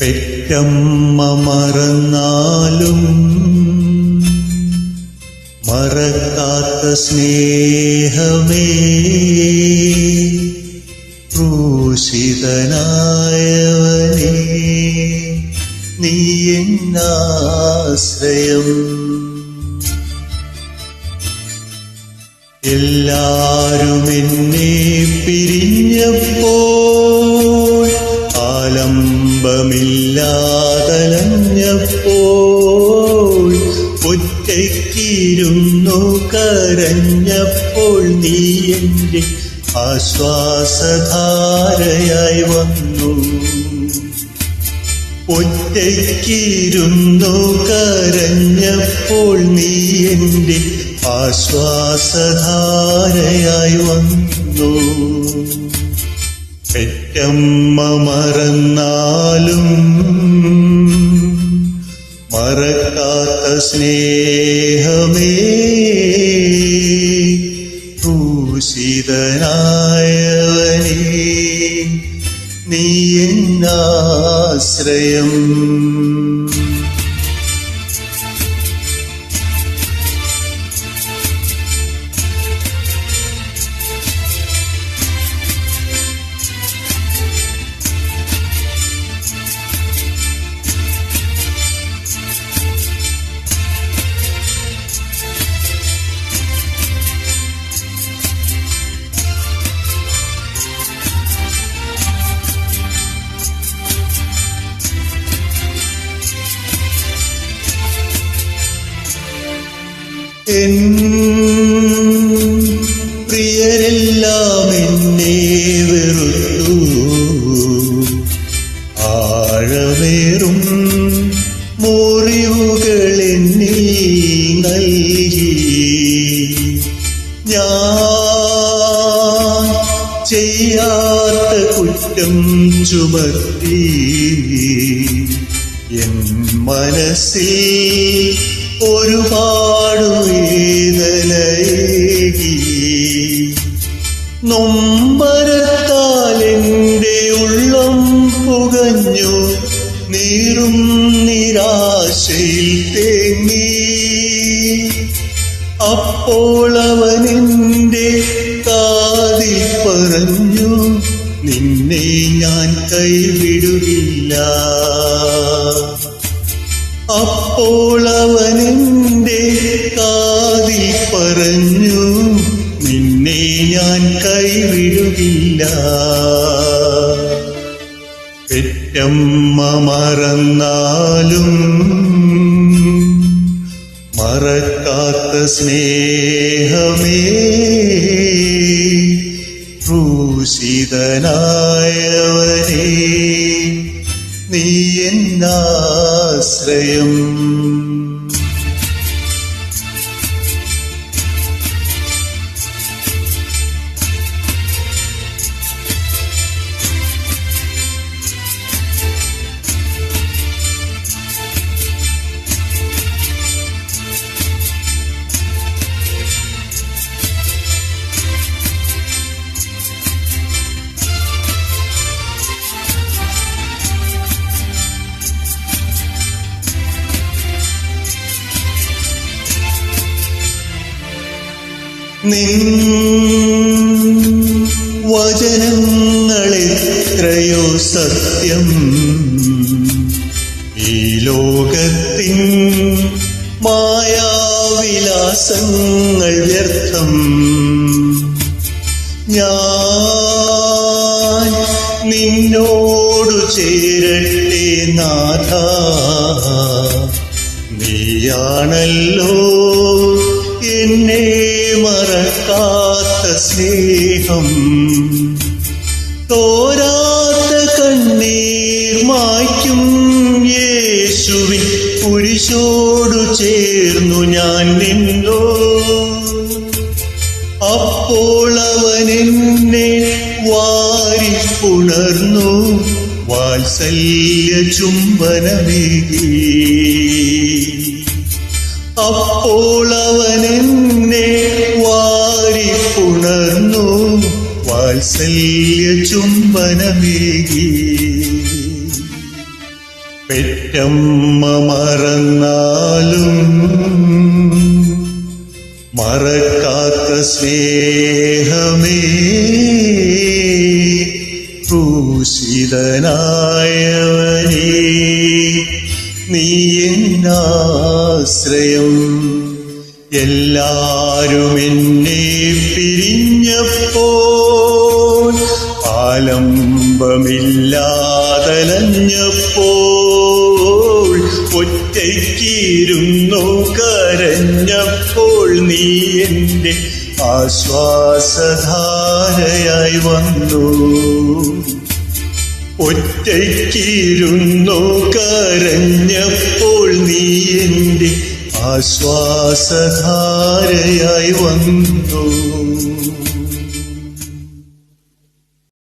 പെറ്റമ്മ മറന്നാലും മറക്കാത്ത സ്നേഹമേ ക്രൂശിതനായവനേ നീ എന്നാശ്രയം. എല്ലാരും എന്നെ പിരിഞ്ഞപ്പോൾ ആലംബമില്ലാതലഞ്ഞപ്പോൾ ഒറ്റയ്ക്കിരുന്നു കരഞ്ഞപ്പോൾ നീ എന്റെ ആശ്വാസധാരയായി വന്നു. ഒറ്റയ്ക്കിരുന്നു കരഞ്ഞപ്പോൾ നീ എന്റെ ആശ്വാസധാരയായി വന്നു. പെറ്റമ്മ മറന്നാലും മറക്കാത്ത സ്നേഹമേ ക്രൂശിതനായവനേ നീ എന്നാശ്രയം പ്രിയരെല്ലാം എന്നെ വെറുത്തു. ആഴമേറും മുറിവുകൾ എന്നിൽ നൽകി. ഞാൻ ചെയ്യാത്ത കുറ്റം ചുമത്തി. എൻ മനസ്സിൽ ഒരുപാട് വേദനയേകി. നൊമ്പരത്താൽ എന്റെ ഉള്ളം പുകഞ്ഞു. നീറും നിരാശയിൽ തേങ്ങി. അപ്പോൾ അവൻ കാതിൽ പറഞ്ഞു നിന്നെ ഞാൻ കൈവിടുകില്ല അപ്പോൾ അവൻ എന്റെ കാതിൽ പറഞ്ഞു നിന്നെ ഞാൻ കൈവിടുകില്ല. പെറ്റമ്മ മറന്നാലും മറക്കാത്ത സ്നേഹമേ ക്രൂശിതനായവനേ നീ श्रेयम् നിൻ വചനങ്ങളെത്രയോ സത്യം. ഈ ലോകത്തിൻ മായാവിലാസങ്ങൾ വ്യർത്ഥം. ഞാൻ നിന്നോടു ചേരട്ടെ നാഥ. നീയാണല്ലോ എന്നെ മറക്കാത്ത സ്നേഹം തോരാത്ത കണ്ണീർ മായ്ക്കും യേശുവിൻ കുരിശോടു ചേർന്നു ഞാൻ നിന്നോ. അപ്പോൾ അവൻ എന്നെ വാരിപ്പുണർന്നു വാത്സല്യ ചുംബനമേകി. അപ്പോൾ അവൻ എന്നെ വാത്സല്യ ചുംബനമേകി പെറ്റമ്മ മറന്നാലും മറക്കാത്ത സ്നേഹമേ. ക്രൂശിതനായവനേ നീ എന്നാശ്രയം എല്ലാരും എന്നെ പിരിഞ്ഞപ്പോൾ ആലംബമില്ലാതലഞ്ഞപ്പോൾ ഒറ്റയ്ക്കിരുന്നു കരഞ്ഞപ്പോൾ നീ എന്റെ ആശ്വാസധാരയായി വന്നു. ഒറ്റയ്ക്കിരുന്നു കരഞ്ഞപ്പോൾ നീ എന്റെ ആശ്വാസധാരയായി വന്നു.